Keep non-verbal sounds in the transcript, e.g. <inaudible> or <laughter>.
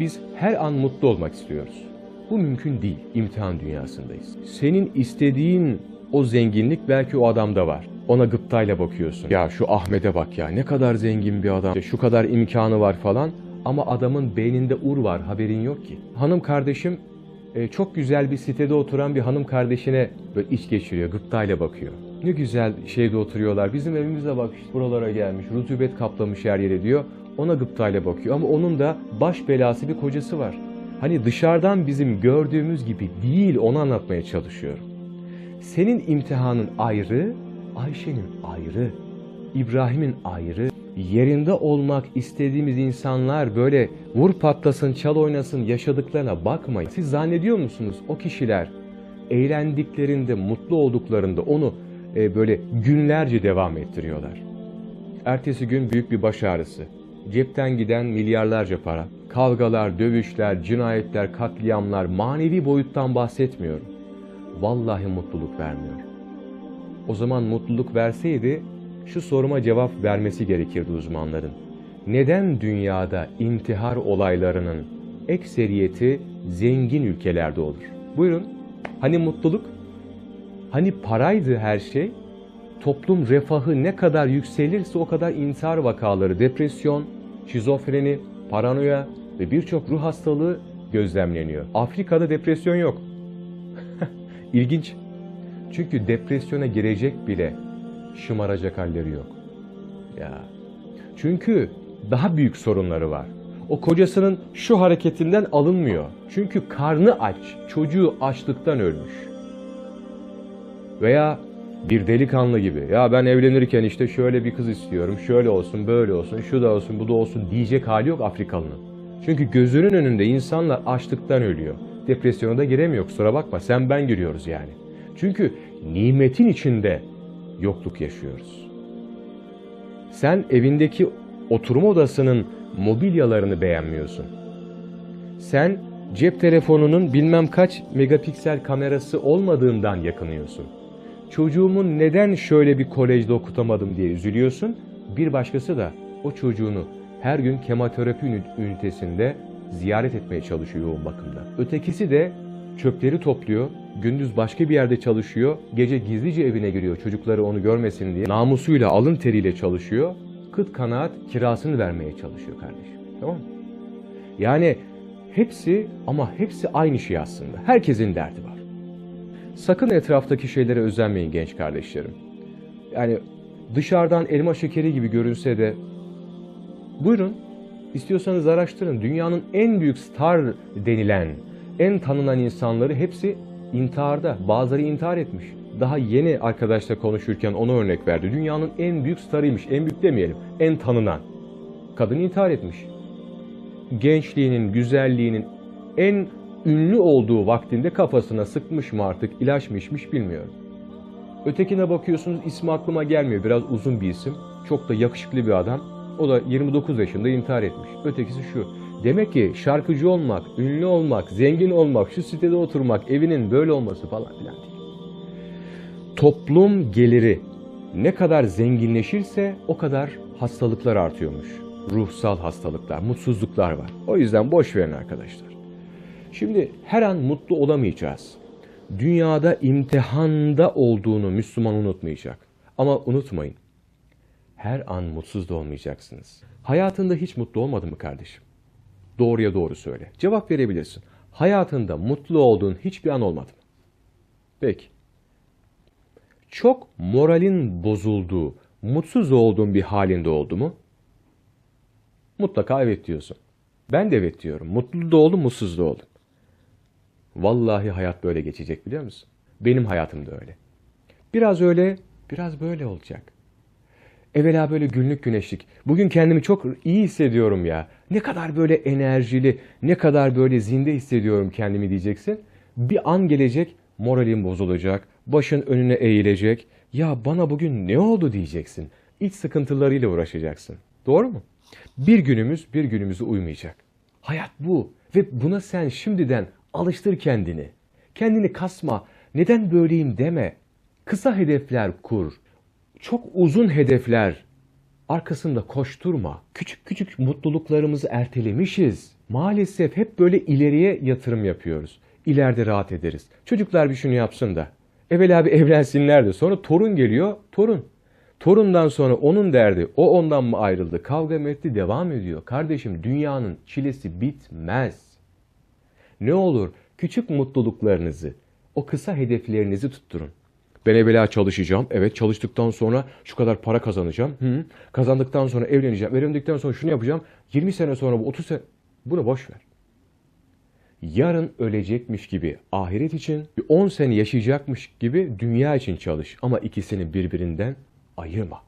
Biz her an mutlu olmak istiyoruz. Bu mümkün değil. İmtihan dünyasındayız. Senin istediğin o zenginlik belki o adamda var. Ona gıptayla bakıyorsun. Ya şu Ahmet'e bak ya ne kadar zengin bir adam. Şu kadar imkanı var falan. Ama adamın beyninde ur var haberin yok ki. Hanım kardeşim e, çok güzel bir sitede oturan bir hanım kardeşine böyle iç geçiriyor, gıptayla bakıyor. Ne güzel şeyde oturuyorlar. Bizim evimize bak işte buralara gelmiş, rutubet kaplamış her yere diyor. Ona gıptayla bakıyor ama onun da baş belası bir kocası var. Hani dışarıdan bizim gördüğümüz gibi değil onu anlatmaya çalışıyorum. Senin imtihanın ayrı, Ayşe'nin ayrı, İbrahim'in ayrı. Yerinde olmak istediğimiz insanlar böyle vur patlasın, çal oynasın yaşadıklarına bakmayın. Siz zannediyor musunuz o kişiler eğlendiklerinde, mutlu olduklarında onu e, böyle günlerce devam ettiriyorlar. Ertesi gün büyük bir baş ağrısı. Cepten giden milyarlarca para. Kavgalar, dövüşler, cinayetler, katliamlar, manevi boyuttan bahsetmiyorum. Vallahi mutluluk vermiyor. O zaman mutluluk verseydi şu soruma cevap vermesi gerekirdi uzmanların. Neden dünyada intihar olaylarının ekseriyeti zengin ülkelerde olur? Buyurun. Hani mutluluk? Hani paraydı her şey? Toplum refahı ne kadar yükselirse o kadar intihar vakaları, depresyon, şizofreni, paranoya ve birçok ruh hastalığı gözlemleniyor. Afrika'da depresyon yok. <laughs> İlginç. Çünkü depresyona girecek bile şımaracak halleri yok. Ya. Çünkü daha büyük sorunları var. O kocasının şu hareketinden alınmıyor. Çünkü karnı aç, çocuğu açlıktan ölmüş. Veya bir delikanlı gibi ya ben evlenirken işte şöyle bir kız istiyorum, şöyle olsun, böyle olsun, şu da olsun, bu da olsun diyecek hali yok Afrikalının. Çünkü gözünün önünde insanlar açlıktan ölüyor. Depresyona da giremiyor kusura bakma sen ben giriyoruz yani. Çünkü nimetin içinde yokluk yaşıyoruz. Sen evindeki oturma odasının mobilyalarını beğenmiyorsun. Sen cep telefonunun bilmem kaç megapiksel kamerası olmadığından yakınıyorsun. Çocuğumun neden şöyle bir kolejde okutamadım diye üzülüyorsun. Bir başkası da o çocuğunu her gün kemoterapi ünit- ünitesinde ziyaret etmeye çalışıyor yoğun bakımda. Ötekisi de çöpleri topluyor, gündüz başka bir yerde çalışıyor, gece gizlice evine giriyor çocukları onu görmesin diye. Namusuyla, alın teriyle çalışıyor, kıt kanaat kirasını vermeye çalışıyor kardeşim. Tamam mı? Yani hepsi ama hepsi aynı şey aslında. Herkesin derdi var. Sakın etraftaki şeylere özenmeyin genç kardeşlerim. Yani dışarıdan elma şekeri gibi görünse de buyurun istiyorsanız araştırın. Dünyanın en büyük star denilen, en tanınan insanları hepsi intiharda. Bazıları intihar etmiş. Daha yeni arkadaşla konuşurken ona örnek verdi. Dünyanın en büyük starıymış. En büyük demeyelim. En tanınan. Kadın intihar etmiş. Gençliğinin, güzelliğinin en ünlü olduğu vaktinde kafasına sıkmış mı artık, ilaç mı içmiş bilmiyorum. Ötekine bakıyorsunuz ismi aklıma gelmiyor. Biraz uzun bir isim. Çok da yakışıklı bir adam. O da 29 yaşında intihar etmiş. Ötekisi şu. Demek ki şarkıcı olmak, ünlü olmak, zengin olmak, şu sitede oturmak, evinin böyle olması falan filan değil. Toplum geliri ne kadar zenginleşirse o kadar hastalıklar artıyormuş. Ruhsal hastalıklar, mutsuzluklar var. O yüzden boş verin arkadaşlar. Şimdi her an mutlu olamayacağız. Dünyada imtihanda olduğunu Müslüman unutmayacak. Ama unutmayın. Her an mutsuz da olmayacaksınız. Hayatında hiç mutlu olmadın mı kardeşim? Doğruya doğru söyle. Cevap verebilirsin. Hayatında mutlu olduğun hiçbir an olmadı mı? Peki. Çok moralin bozulduğu, mutsuz olduğun bir halinde oldu mu? Mutlaka evet diyorsun. Ben de evet diyorum. Mutlu da oldum, mutsuz da oldum. Vallahi hayat böyle geçecek biliyor musun? Benim hayatım da öyle. Biraz öyle, biraz böyle olacak. Evvela böyle günlük güneşlik. Bugün kendimi çok iyi hissediyorum ya. Ne kadar böyle enerjili, ne kadar böyle zinde hissediyorum kendimi diyeceksin. Bir an gelecek, moralin bozulacak, başın önüne eğilecek. Ya bana bugün ne oldu diyeceksin. İç sıkıntılarıyla uğraşacaksın. Doğru mu? Bir günümüz bir günümüzü uymayacak. Hayat bu ve buna sen şimdiden alıştır kendini. Kendini kasma. Neden böyleyim deme. Kısa hedefler kur. Çok uzun hedefler arkasında koşturma. Küçük küçük mutluluklarımızı ertelemişiz. Maalesef hep böyle ileriye yatırım yapıyoruz. İleride rahat ederiz. Çocuklar bir şunu yapsın da. Evvela bir evlensinler de sonra torun geliyor, torun. Torundan sonra onun derdi, o ondan mı ayrıldı, kavga mı etti, devam ediyor. Kardeşim dünyanın çilesi bitmez. Ne olur küçük mutluluklarınızı, o kısa hedeflerinizi tutturun. Ben evvela çalışacağım. Evet çalıştıktan sonra şu kadar para kazanacağım. Hı. Kazandıktan sonra evleneceğim. Evlendikten sonra şunu yapacağım. 20 sene sonra bu 30 sene. Bunu boş ver. Yarın ölecekmiş gibi ahiret için, 10 sene yaşayacakmış gibi dünya için çalış. Ama ikisini birbirinden ayırma.